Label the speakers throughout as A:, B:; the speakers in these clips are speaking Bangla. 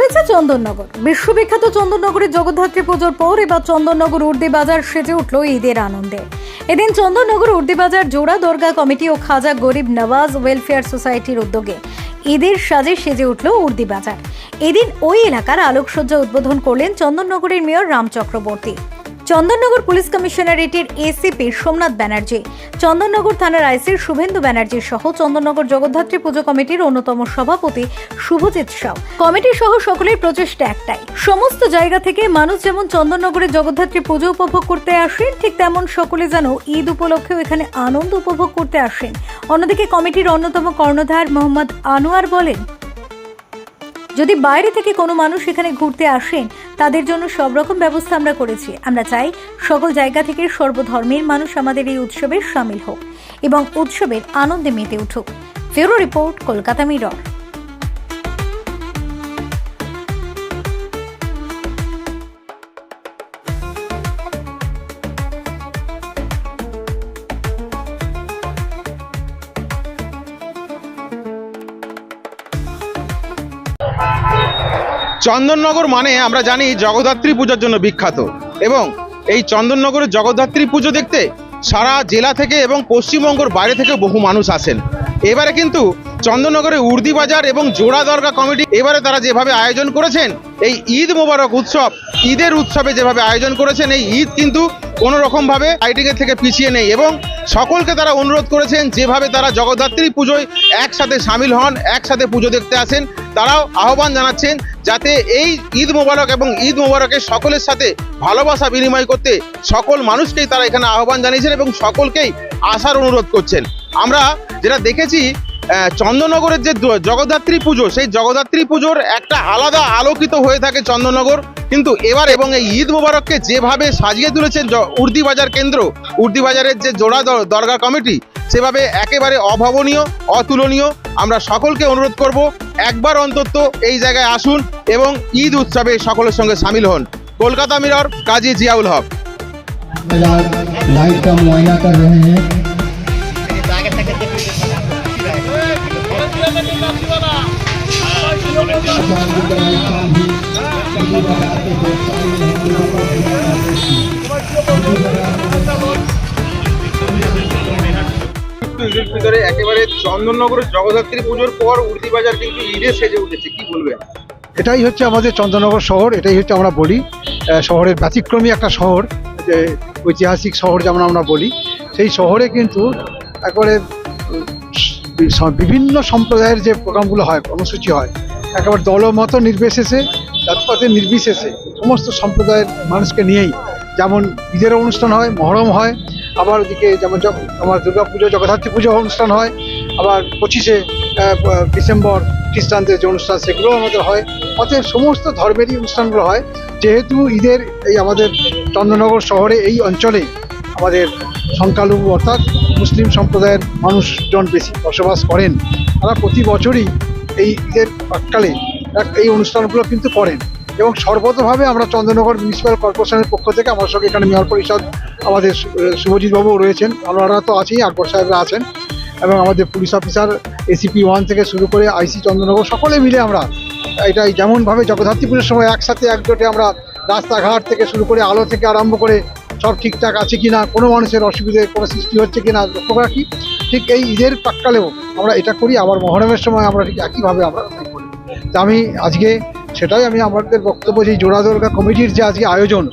A: উঠেছে চন্দননগর। বিশ্ববিখ্যাত চন্দননগরের জগদ্ধাত্রী পুজোর পর এবার চন্দননগর উর্দি বাজার সেজে উঠল ঈদের আনন্দে। এদিন চন্দননগর উর্দি বাজার জোড়া দর্গা কমিটি ও খাজা গরিব নওয়াজ ওয়েলফেয়ার সোসাইটির উদ্যোগে ঈদের সাজে সেজে উঠল উর্দি বাজার। এদিন ওই এলাকার আলোকসজ্জা উদ্বোধন করলেন চন্দননগরের মেয়র রাম চক্রবর্তী। চন্দননগর পুলিশ কমিশনারেটের এসিপি সোমনাথ ব্যানার্জি, চন্দননগর থানার আইসির শুভেন্দু ব্যানার্জি সহ চন্দননগর জগদ্ধাত্রী পুজো কমিটির অন্যতম সভাপতি শুভজিৎ সাউ। কমিটি সহ সকলের প্রচেষ্টা একটাই, সমস্ত জায়গা থেকে মানুষ যেমন চন্দননগরে জগদ্ধাত্রী পুজো উপভোগ করতে আসেন, ঠিক তেমন সকলে যেন ঈদ উপলক্ষেও এখানে আনন্দ উপভোগ করতে আসেন। অন্যদিকে কমিটির অন্যতম কর্ণধার মোহাম্মদ আনোয়ার বলেন যদি বাইরে থেকে কোনো মানুষ এখানে ঘুরতে আসেন তাদের জন্য সব রকম ব্যবস্থা আমরা করেছি। আমরা চাই সকল জায়গা থেকে সর্বধর্মের মানুষ আমাদের এই উৎসবে সামিল হোক এবং উৎসবের আনন্দে মেতে উঠুক। ফেরো রিপোর্ট, কলকাতা মিরর।
B: চন্দননগর মানে আমরা জানি জগদ্ধাত্রী পূজার জন্য বিখ্যাত। এবং এই চন্দননগরের জগদ্ধাত্রী পুজো দেখতে সারা জেলা থেকে এবং পশ্চিমবঙ্গের বাইরে থেকে বহু মানুষ আসেন। এবারে কিন্তু চন্দননগরে উর্দি বাজার এবং জোড়া দরগা কমিটি এবারে তারা যেভাবে আয়োজন করেছেন, এই ঈদ মোবারক উৎসব, ঈদের উৎসবে যেভাবে আয়োজন করেছেন, এই ঈদ কিন্তু কোনো রকমভাবে লাইটিংয়ের থেকে পিছিয়ে নেই এবং সকলকে তারা অনুরোধ করেছেন যেভাবে তারা জগদ্ধাত্রী পুজোয় একসাথে সামিল হন, একসাথে পুজো দেখতে আসেন। তারাও আহ্বান জানাচ্ছেন যাতে এই ঈদ মোবারক এবং ঈদ মোবারকের সকলের সাথে ভালোবাসা বিনিময় করতে সকল মানুষকেই তারা এখানে আহ্বান জানিয়েছেন এবং সকলকেই আসার অনুরোধ করছেন। আমরা যেটা দেখেছি আহ, চন্দননগরের যে জগদ্ধাত্রী পুজো সেই জগদ্ধাত্রী পুজোর একটা আলাদা আলোকিত হয়ে থাকে চন্দননগর। কিন্তু এবার এবং এই ঈদ মোবারককে যেভাবে সাজিয়ে তুলেছেন উর্দি বাজার কেন্দ্র উর্দি বাজারের যে জোড়া দরগা কমিটি সেভাবে একেবারে অভাবনীয় অতুলনীয় আমরা সকলকে অনুরোধ করব, একবার অন্তত এই জায়গায় আসুন এবং ঈদ উৎসবে সকলের সঙ্গে সামিল হন Kolkata Mirror, Kazi Ziaul Haque
C: Thank
B: you. ঈদের ভিতরে একেবারে চন্দননগরের জগদ্ধাত্রী পুজোর পর উর্দি কিন্তু ঈদে সেজে উঠেছে, কি বলবেন?
D: এটাই হচ্ছে আমাদের চন্দ্রনগর শহর, এটাই হচ্ছে আমরা বলি। শহরের ব্যতিক্রমী একটা শহর, যে ঐতিহাসিক শহর যেমন আমরা বলি। সেই শহরে কিন্তু একবারে বিভিন্ন সম্প্রদায়ের যে প্রোগ্রামগুলো হয়, কর্মসূচি হয়, একেবারে দলমত নির্বিশেষে জাতপাতে নির্বিশেষে, সমস্ত সম্প্রদায়ের মানুষকে নিয়েই। যেমন ঈদের অনুষ্ঠান হয়, মহরম হয় আবার ওদিকে যেমন আমার দুর্গা পুজো জগদ্ধাত্রী পুজো অনুষ্ঠান হয়, আবার পঁচিশে ডিসেম্বর, খ্রিস্টানদের যে অনুষ্ঠান, সেগুলোও আমাদের হয়। অতএব সমস্ত ধর্মেরই অনুষ্ঠানগুলো হয়। যেহেতু ঈদের এই আমাদের চন্দ্রনগর শহরে এই অঞ্চলে আমাদের সংখ্যালঘু অর্থাৎ মুসলিম সম্প্রদায়ের মানুষজন বেশি বসবাস করেন। তারা প্রতি বছরই এই ঈদের প্রাককালে এই অনুষ্ঠানগুলো কিন্তু করেন। এবং সর্বতভাবে আমরা চন্দ্রনগর মিউনিসিপ্যাল কর্পোরেশনের পক্ষ থেকে আমার সঙ্গে এখানে মেয়র পরিষদ আমাদের সু- শুভজিৎ বাবু রয়েছেন। ওনারা তো আছেই, আকবর সাহেবরা আছেন। এবং আমাদের পুলিশ অফিসার এসিপি ওয়ান থেকে শুরু করে আইসি চন্দ্রনগর সকলে মিলে আমরা এটাই যেমনভাবে জগদ্ধাত্রী পুজোর সময় একসাথে একজোটে আমরা রাস্তাঘাট থেকে শুরু করে আলো থেকে আরম্ভ করে সব ঠিকঠাক আছে কি না কোনো মানুষের অসুবিধে, কোনো সৃষ্টি হচ্ছে কি না লক্ষ্য রাখি ঠিক এই ঈদের প্রাককালেও আমরা এটা করি, আবার মহরমের সময় আমরা ঠিক একইভাবে আমরা এটা করি। তা আমি আজকে সেটাই আমি আমাদের বক্তব্য, যে জোড়া দুর্গা কমিটির যে আজকে আয়োজন,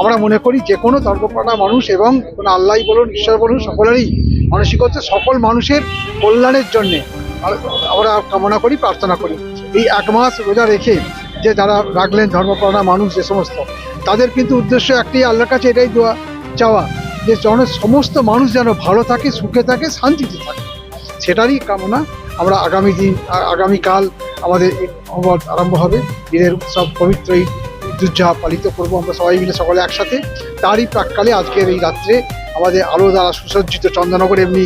D: আমরা মনে করি যে কোনো ধর্মপ্রাণা মানুষ এবং কোনো আল্লাহ বলুন, ঈশ্বর বলুন, সকলেরই মানসিকতা সকল মানুষের কল্যাণের জন্যে। আমরা কামনা করি, প্রার্থনা করি। এই এক মাস রোজা রেখে যে যারা রাখলেন ধর্মপ্রাণা মানুষ যে সমস্ত, তাদের কিন্তু উদ্দেশ্য একটি আল্লাহর কাছে এটাই দোয়া চাওয়া, যে জনের সমস্ত মানুষ যেন ভালো থাকে, সুখে থাকে, শান্তিতে থাকে। সেটারই কামনা আমরা আগামী দিন, আগামীকাল আমাদের ঈদ আরম্ভ হবে। ঈদের উৎসব পবিত্র ঈদ পালিত করব আমরা সবাই মিলে সকলে একসাথে। তারই প্রাককালে আজকের এই রাত্রে আমাদের আলো দ্বারা সুসজ্জিত চন্দ্রনগর এমনি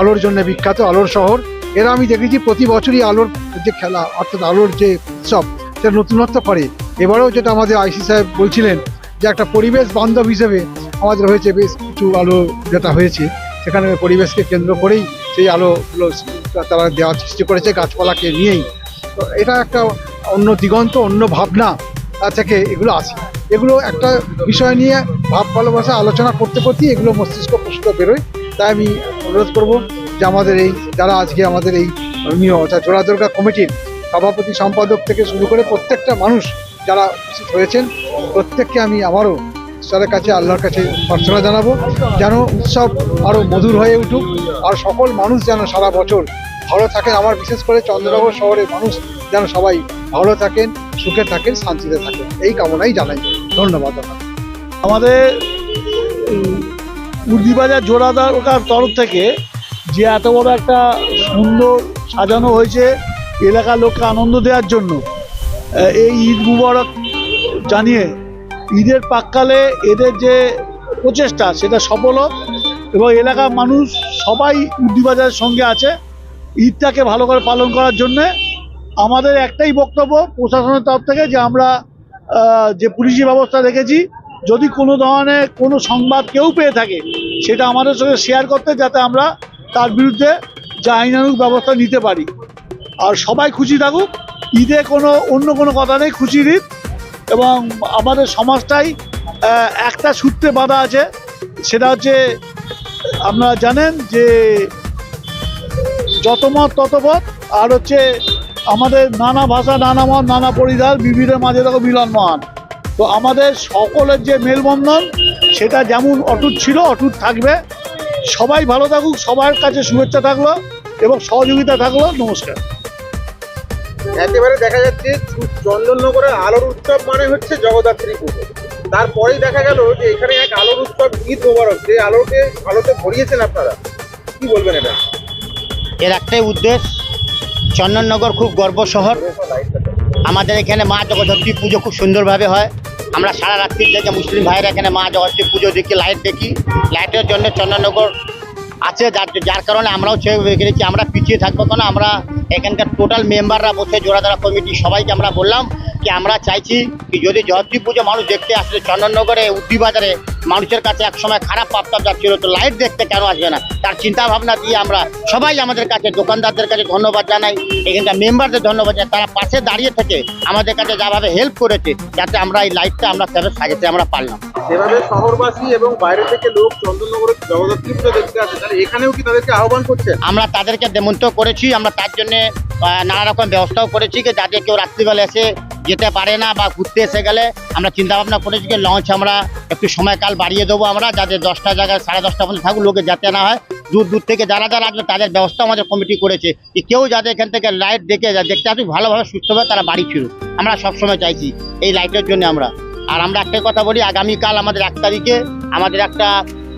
D: আলোর জন্য বিখ্যাত আলোর শহর। এরা আমি দেখেছি প্রতি বছরই আলোর যে খেলা, অর্থাৎ আলোর যে উৎসব, সেটা নতুনত্ব করে। এবারেও যেটা আমাদের আইসি সাহেব বলছিলেন যে একটা পরিবেশ বান্ধব হিসেবে আমাদের হয়েছে বেশ কিছু আলো যেটা হয়েছে। সেখানে পরিবেশকে কেন্দ্র করেই সেই আলোগুলো তারা দেওয়ার সৃষ্টি করেছে। গাছপালাকে নিয়েই এটা একটা অন্য দিগন্ত, অন্য ভাবনা। থেকে এগুলো আসে এগুলো একটা বিষয় নিয়ে ভাব, ভালোবাসা আলোচনা করতে করতেই এগুলো মস্তিষ্ক প্রশ্ন বেরোয়। তাই আমি অনুরোধ করব যে আমাদের এই, যারা আজকে আমাদের এই ধর্মীয় অর্থাৎ জোড়া দুর্গা কমিটির সভাপতি, সম্পাদক থেকে শুরু করে প্রত্যেকটা মানুষ যারা উপস্থিত হয়েছেন, প্রত্যেককে আমি আমারও ঈশ্বরের কাছে, আল্লাহর কাছে প্রার্থনা জানাব। যেন উৎসব আরও মধুর হয়ে উঠুক, আর সকল মানুষ যেন সারা বছর ভালো থাকেন, আমার বিশেষ করে চন্দ্রনগর শহরের মানুষ যেন সবাই ভালো থাকেন, সুখে থাকেন, শান্তিতে থাকেন। এই কামনাই জানাই। ধন্যবাদ
E: আমাদের উর্দিবাজার জোড়াদার তরফ থেকে যে এত বড় একটা সুন্দর সাজানো হয়েছে এলাকার লোককে আনন্দ দেওয়ার জন্য এই ঈদ মুবারক জানিয়ে ঈদের পাককালে এদের যে প্রচেষ্টা সেটা সফল হোক এবং এলাকার মানুষ সবাই উর্দিবাজারের সঙ্গে আছে। ঈদটাকে ভালো করে পালন করার জন্যে আমাদের একটাই বক্তব্য প্রশাসনের তরফ থেকে যে আমরা যে পুলিশি ব্যবস্থা রেখেছি, যদি কোনো ধরনের কোনো সংবাদ কেউ পেয়ে থাকে, সেটা আমাদের সঙ্গে শেয়ার করতে যাতে আমরা তার বিরুদ্ধে যা আইনানুগ ব্যবস্থা নিতে পারি। আর সবাই খুশি থাকুক, ঈদে কোনো অন্য কোনো কথা নেই, খুশির ঈদ। এবং আমাদের সমাজটাই একটা সূত্রে বাঁধা আছে, সেটা হচ্ছে আপনারা জানেন যে যত মত, তত পথ আর হচ্ছে আমাদের নানা ভাষা, নানা মত, নানা পরিধান, বিবিধের মাঝে দেখো মিলন মহান তো আমাদের সকলের যে মেলবন্ধন, সেটা যেমন অটুট ছিল, অটুট থাকবে। সবাই ভালো থাকুক, সবার কাছে শুভেচ্ছা থাকল এবং সহযোগিতা থাকল। নমস্কার।
B: একেবারে দেখা যাচ্ছে চন্দননগরের আলোর উৎসব মানে হচ্ছে জগদ্ধাত্রী পুজো। তারপরেই দেখা গেল যে এখানে এক আলোর উৎসব ঈদ মোবারক। যে আলোকে, আলোতে ভরিয়েছেন আপনারা। কি বলবেন এটা?
F: এর একটাই উদ্দেশ্য, চন্দননগর খুব গর্ব শহর। আমাদের এখানে মা জগদ্ধত্রী পুজো খুব সুন্দরভাবে হয়। আমরা সারা রাত্রি থেকে মুসলিম ভাইয়েরা এখানে মা জগদ্ধী পুজো দেখি, লাইট দেখি। লাইটের জন্য চন্দননগর আছে, যার যার কারণে আমরাও গেছি আমরা পিছিয়ে থাকব কেন? আমরা এখানকার টোটাল মেম্বাররা বসে জোড়াদারা কমিটি, সবাইকে আমরা বললাম কি আমরা চাইছি কি যদি জগদ্ধাত্রী পুজো মানুষ দেখতে আসলে চন্দননগরে বাজারে মানুষের কাছে একসময় খারাপ পাপ্তাপ যাচ্ছিল তো লাইট দেখতে কেন আসবে না? তার চিন্তা ভাবনা দিয়ে আমরা সবাই আমাদের কাছে দোকানদারদের কাছে ধন্যবাদ জানাই এখানকার মেম্বারদের ধন্যবাদ জানাই তারা পাশে দাঁড়িয়ে থেকে আমাদের কাছে যাভাবে হেল্প করেছে যাতে আমরা এই লাইটটা আমরা সেভাবে সাজাতে আমরা পারলাম।
B: যেভাবে শহরবাসী এবং বাইরে থেকে লোক চন্দননগরের জগদ্ধাত্রী পুজো দেখতে আসে তাহলে এখানেও কি তাদেরকে আহ্বান করছেন?
F: আমরা তাদেরকে দেমন্ত করেছি আমরা তার জন্য নানা রকম ব্যবস্থাও করেছি যে যাতে কেউ রাত্রিবেলা এসে যেতে পারে না বা ঘুরতে এসে গেলে আমরা চিন্তা ভাবনা করেছি যে লঞ্চ আমরা একটু সময়কাল বাড়িয়ে দেবো আমরা, যাতে দশটা জায়গায় সাড়ে দশটা পর্যন্ত থাকুক, লোকে যাতে না হয়। দূর দূর থেকে যারা যারা আসবে তাদের ব্যবস্থা আমাদের কমিটি করেছে যে কেউ যাতে এখান থেকে লাইট দেখে দেখতে আসুক, ভালোভাবে সুস্থভাবে তারা বাড়ি ফিরুক। আমরা সবসময় চাইছি এই লাইটের জন্য আমরা। আর আমরা একটাই কথা বলি, আগামীকাল আমাদের এক তারিখে আমাদের একটা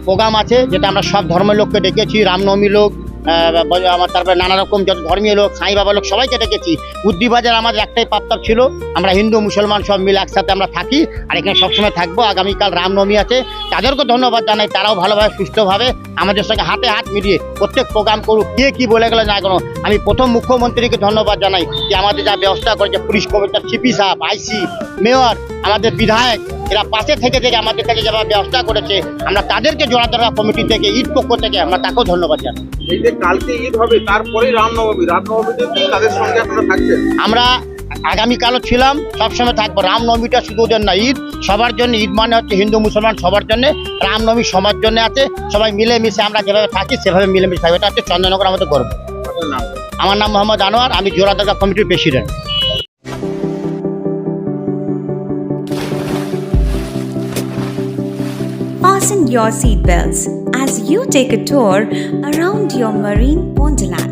F: প্রোগ্রাম আছে, যেটা আমরা সব ধর্মের লোককে ডেকেছি, রামনবমী লোক আমার তারপরে নানা রকম যত ধর্মীয় লোক, সাঁই বাবা লোক, সবাইকে ডেকেছি বুদ্ধিবাজার আমাদের একটাই পাপ্তাপ ছিল। আমরা হিন্দু, মুসলমান সব মিলে একসাথে আমরা থাকি আর এখানে সবসময় থাকব। আগামীকাল রামনবমী আছে। তাদেরকে ধন্যবাদ জানাই। তারাও ভালোভাবে, সুস্থভাবে আমাদের সঙ্গে হাতে হাত মিলিয়ে প্রত্যেক প্রোগ্রাম করুক কে কি বলে গেলে না কেন আমি প্রথম মুখ্যমন্ত্রীকে ধন্যবাদ জানাই যে আমাদের যা ব্যবস্থা করেছে পুলিশ কমিশনার সিপি সাহেব আইসি মেয়র আমাদের বিধায়ক এরা পাশে থেকে থেকে আমাদের কাছে যারা ব্যবস্থা করেছে আমরা তাদেরকে জোড়াধরা কমিটি থেকে ঈদ পক্ষ থেকে আমরা তাকেও ধন্যবাদ জানাই।
B: এই যে কালকে ঈদ হবে তারপরে রামনবমী রামনবমীতে তাদের সঙ্গে আপনারা থাকছেন?
F: আমরা আগামীকালও ছিলাম, সবসময় থাকব। রামনবমীটা শুধু ওদের না, ঈদ সবার জন্য, ঈদ মানে হচ্ছে হিন্দু, মুসলমান সবার জন্য, রামনবমী সবার জন্য আছে, সবাই মিলেমিশে আমরা যেভাবে থাকি, সেভাবে মিলেমিশে থাকবে। এটা হচ্ছে চন্দ্রনগর আমাদের গর্ব। আমার নাম মোহাম্মদ আনোয়ার, আমি জোড়াদাগা কমিটির president.
G: Fasten your seatbelts as you take a tour around your marine wonderland.